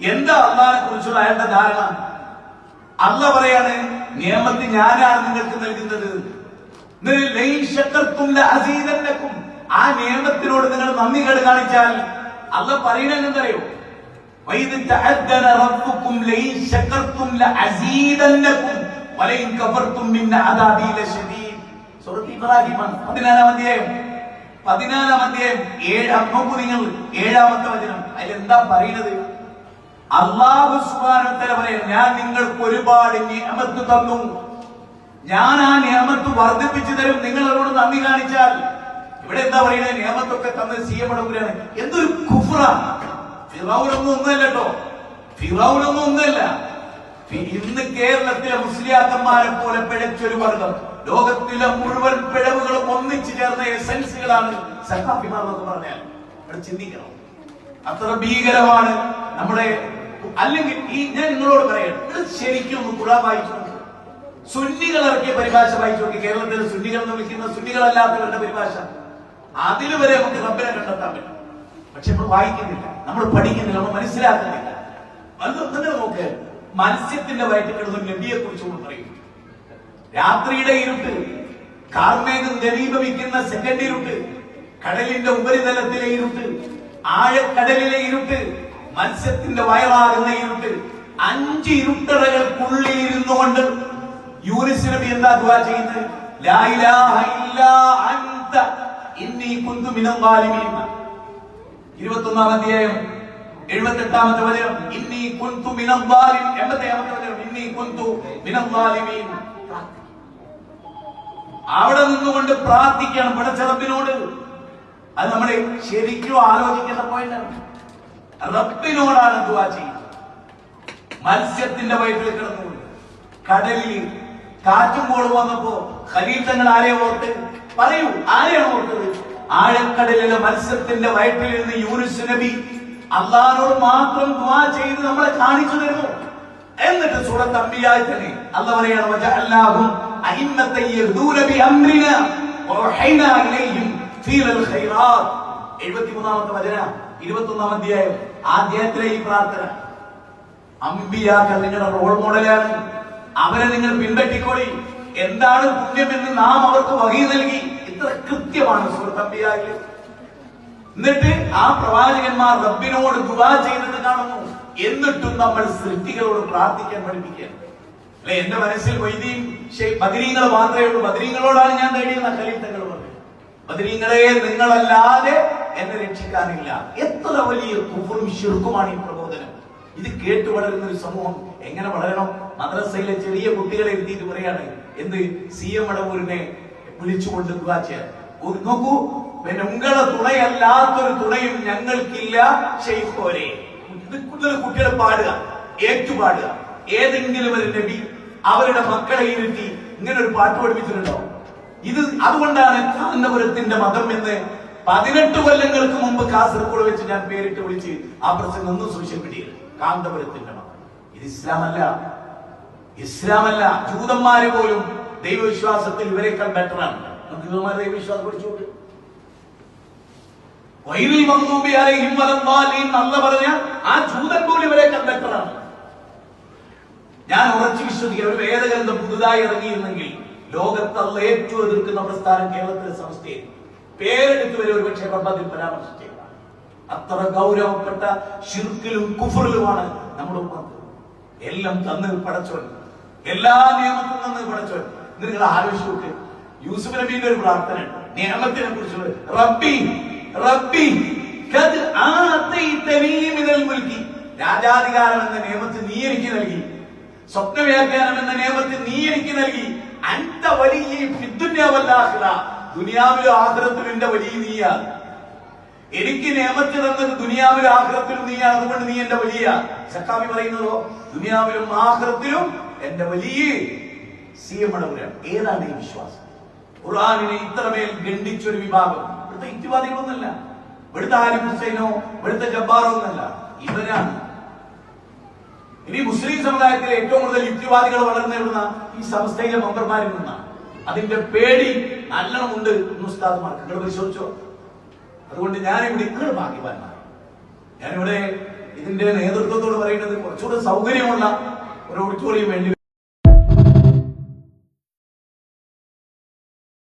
എന്താ അള്ളാഹിനെ കുറിച്ചുള്ള അയാളുടെ ധാരണ? അല്ല പറയാണ് നിയമത്തിൽ ഞാനാണ് നിങ്ങൾക്ക് നൽകുന്നത്. ആ നിയമത്തിനോട് നിങ്ങൾ നന്ദി കേട് കാണിച്ചാൽ അല്ല ഇബ്രാഹിമാണ്. പതിനാലാം അധ്യായം. പതിനാലാം അധ്യായം. ഏഴാം ഏഴാമത്തെ വചനം. അതിലെന്താ പറയുന്നത് അള്ളാഹു പറയാം ഞാൻ നിങ്ങൾക്ക് ഒരുപാട് നിയമത്ത് തന്നു. ഞാൻ ആ നിയമത്ത് വർദ്ധിപ്പിച്ചു തരും. നിങ്ങൾ അവരോട് നന്ദി കാണിച്ചാൽ. ഇവിടെ എന്താ പറയുന്നത് നിയമത്തൊക്കെ തന്ന് ചെയ്യപ്പെടൂരാണ് എന്തൊരു കുഫ്ര ഫിറൗനൊന്നും ഒന്നല്ല കേട്ടോ ഫിറൗനൊന്നും ഒന്നല്ല ഇന്ന് കേരളത്തിലെ മുസ്ലിയാക്കന്മാരെ പോലെ പിഴച്ചൊരു വർഗം. ലോകത്തിലെ മുഴുവൻ പിഴവുകളും ഒന്നിച്ചു ചേർന്ന എസൻസുകളാണ് സഖാഫിമാർ എന്നൊക്കെ പറഞ്ഞാൽ. ചിന്തിക്കണം. അത്ര ഭീകരമാണ് നമ്മുടെ അല്ലെങ്കിൽ ഈ ഞാൻ നിങ്ങളോട് പറയണം നിങ്ങൾ ശരിക്കും ഒന്ന് വായിച്ചു. സുന്നികൾ ഇറക്കിയ പരിഭാഷ വായിച്ചു നോക്കി കേരളത്തിൽ സുന്നികൾ എന്ന് വിളിക്കുന്ന സുന്നികളല്ലാത്തവരുടെ പരിഭാഷ. അതിലുവരെ വരെ നമുക്ക് റബ്ബിനെ കണ്ടെത്താൻ പറ്റും. പക്ഷെ നമ്മൾ വായിക്കുന്നില്ല. നമ്മൾ പഠിക്കുന്നില്ല. നമ്മൾ മനസ്സിലാക്കുന്നില്ല. അതൊന്നും നമുക്ക് മത്സ്യത്തിന്റെ വയറ്റിൽ കിടന്ന നബിയെ കുറിച്ച് നമ്മൾ പറയും. രാത്രിയുടെ ഇരുട്ട് കാർമേഘം ഘനീഭവിക്കുന്ന സെക്കൻഡ് ഇരുട്ട് കടലിന്റെ ഉപരിതലത്തിലെ ഇരുട്ട് ആഴക്കടലിലെ ഇരുട്ട് മത്സ്യത്തിന്റെ വയറാകുന്ന ഇരുട്ട് അഞ്ച് ഇരുട്ടറകൾക്കുള്ളിൽ ഇരുന്നുകൊണ്ട് യൂനിസ് നബി എന്താ ദുവാ ചെയ്യുന്നത്? വചനം. ഇന്നി കുന്തു ഇന്നി കുന്തു അവിടെ നിന്നുകൊണ്ട് പ്രാർത്ഥിക്കണം പടച്ചറപ്പിനോട് അത് നമ്മളെ ശരിക്കും ആലോചിക്കേണ്ട പോയിന്റാണ് റബ്ബിനോടാണ് ദുആ ചെയ്യുന്നത്. മത്സ്യത്തിന്റെ വയറ്റിൽ കിടന്നു കടലിൽ കാറ്റും കോളും വന്നപ്പോ ഖലീൽ തങ്ങൾ ആരെ ഓർത്ത്? പറയൂ ആരെയാണ് ഓർത്തത്? ആഴക്കടലിലെ മത്സ്യത്തിന്റെ വയറ്റിൽ നിന്ന് യൂനുസ് നബി അള്ളഹാനോട് മാത്രം ദുവാ ചെയ്ത് നമ്മളെ കാണിച്ചു തരുന്നു. എന്നിട്ട് സൂറത്ത് അമ്പിയായി തന്നെ അല്ല പറയാണ് ഇലൈഹിം ഫീലൽ ഖൈറാത്ത്. 73ാമത്തെ വചന. 21ാം അധ്യായം. ആ അധ്യായത്തിലെ ഈ പ്രാർത്ഥന. അമ്പിയാക്കൾ നിങ്ങളുടെ റോൾ മോഡലാണ് അവരെ നിങ്ങൾ പിൻപറ്റിക്കോളി. എന്താണ് പുണ്യമെന്ന് നാം അവർക്ക് വകി നൽകി. ഇത്ര കൃത്യമാണ് സുഹൃത്ത് അമ്പിയാക്കിൽ എന്നിട്ട് ആ പ്രവാചകന്മാർ റബ്ബിനോട് ദുവാ ചെയ്തത് കാണുന്നു. എന്നിട്ടും നമ്മൾ സൃഷ്ടികളോട് പ്രാർത്ഥിക്കാൻ പഠിപ്പിക്കുകയാണ്. അല്ലെ എന്റെ മനസ്സിൽ വൈദ്യം ബദരീങ്ങൾ മാത്രമേ ഉള്ളൂ. ബദരീങ്ങളോടാണ് ഞാൻ നേടിയെന്ന കലിത്തങ്ങൾ തങ്ങൾ പറഞ്ഞു ബദരീങ്ങളെ നിങ്ങളല്ലാതെ എന്നെ രക്ഷിക്കാനില്ല. എത്ര വലിയ കുഫറും ശിർക്കുമാണ് ഈ പ്രബോധനം. ഇത് കേട്ടു വളരുന്ന ഒരു സമൂഹം എങ്ങനെ വളരണം? മദ്രസയിലെ ചെറിയ കുട്ടികളെ എഴുതിയിട്ട് പറയാണ് എന്ത് സി എം അടവൂരിനെ വിളിച്ചുകൊണ്ട് ഒരു നോക്കൂ പിന്നെ ഉങ്ങളെ തുണയല്ലാത്തൊരു തുണയും ഞങ്ങൾക്കില്ല ഷെയ്ഖോരെ ഇത് കുട്ടികളെ പാടുക ഏറ്റുപാടുക. ഏതെങ്കിലും ഒരു നബി അവരുടെ മക്കളെ ഇരുത്തി ഇങ്ങനെ ഒരു പാട്ട് പഠിപ്പിച്ചിട്ടുണ്ടോ? ഇത് അതുകൊണ്ടാണ് കാന്തപുരത്തിന്റെ മതം എന്ന് പതിനെട്ട് കൊല്ലങ്ങൾക്ക് മുമ്പ് കാസർഗോഡ് വെച്ച് ഞാൻ പേരിട്ട് വിളിച്ച് ആ പ്രസംഗം ഒന്നും സോഷ്യൽ മീഡിയയിൽ കാന്തപുരത്തിന്റെ മതം ഇത് ഇസ്ലാമല്ല. ഇസ്ലാമല്ല. ജൂതന്മാര് പോലും ദൈവവിശ്വാസത്തിൽ ഇവരെക്കാൾ ബെറ്ററാണ് നമുക്ക് ജൂതന്മാരെ ദൈവവിശ്വാസം പഠിച്ചുകൊണ്ട് അലൈഹിം വലദ്ദാലീൻ അല്ല പറഞ്ഞ ആ ജൂതൻ പോലും ഇവരെക്കാൾ ബെറ്ററാണ് ഞാൻ ഉറച്ചു വിശ്വസിക്കുക ഒരു വേദഗ്രന്ഥം പുതുതായി ഇറങ്ങിയിരുന്നെങ്കിൽ ലോകത്തല്ല ഏറ്റവും എതിർക്കുന്ന പ്രസ്ഥാനം കേരളത്തിലെ സംസ്ഥയിൽ പേരെടുത്ത് വരെ ഒരു പക്ഷേ അതിൽ പരാമർശിച്ചേക്കാം. അത്ര ഗൗരവപ്പെട്ട ശിർക്കിലും കുഫറിലുമാണ് നമ്മുടെ ഉമ്മത്ത്. എല്ലാം തന്ന് പടച്ചോൻ എല്ലാ നിയമത്തും തന്ന് പടച്ചോൻ നിങ്ങൾ ആലോചിച്ച് നോക്ക്. യൂസുഫ് നബീന്റെ ഒരു പ്രാർത്ഥന നിയമത്തിനെ കുറിച്ച് റബ്ബി റബ്ബി രാജാധികാരം എന്ന നിയമത്തിൽ നീ എനിക്ക് നൽകി. സ്വപ്ന വ്യാഖ്യാനം എന്ന നിയമത്തിൽ നീ എനിക്ക് നൽകി. അന്ത വലിയ ദുനിയാവിലും ആഗ്രഹത്തിലും എന്റെ വലിയ നീയാണ്. എനിക്ക് നിയമത്തിൽ തന്നത് ദുനിയാവിലും ആഗ്രഹത്തിലും നീയാണ്. അതുകൊണ്ട് നീ എന്റെ വലിയ. സക്കാമി പറയുന്നതോ ദുനിയാവിലും ആഗ്രഹത്തിലും എന്റെ വലിയ സി എം മടവൂരാണ് ഏതാണ് ഈ വിശ്വാസം? ഖുർആാനിനെ ഇത്രമേൽ ഗണ്ഡിച്ചൊരു വിഭാഗം. ഇവിടുത്തെ യുക്തിവാദികളൊന്നല്ല. ഇവിടുത്തെ ആലിം ഹുസൈനോ ഇവിടുത്തെ ജബ്ബാറോ ഒന്നല്ല. ഇവരാണ്. ഇനി മുസ്ലിം സമുദായത്തിലെ ഏറ്റവും കൂടുതൽ യുക്തിവാദികൾ വളർന്നു ഈ സംസ്ഥയിലെ മെമ്പർമാരിൽ നിന്നാണ്. അതിന്റെ പേടി നല്ലോണമുണ്ട് ഉണ്ട് ഉസ്താദ്മാർക്ക് നിങ്ങൾ പരിശോധിച്ചോ? അതുകൊണ്ട് ഞാൻ ഇവിടെ നിങ്ങൾ ഭാഗ്യവാന്മാർ ഞാനിവിടെ ഇതിന്റെ നേതൃത്വത്തോട് പറയുന്നത് കുറച്ചുകൂടെ സൗകര്യമുള്ള ഒരു ഓഡിറ്റോറിയം വേണ്ടി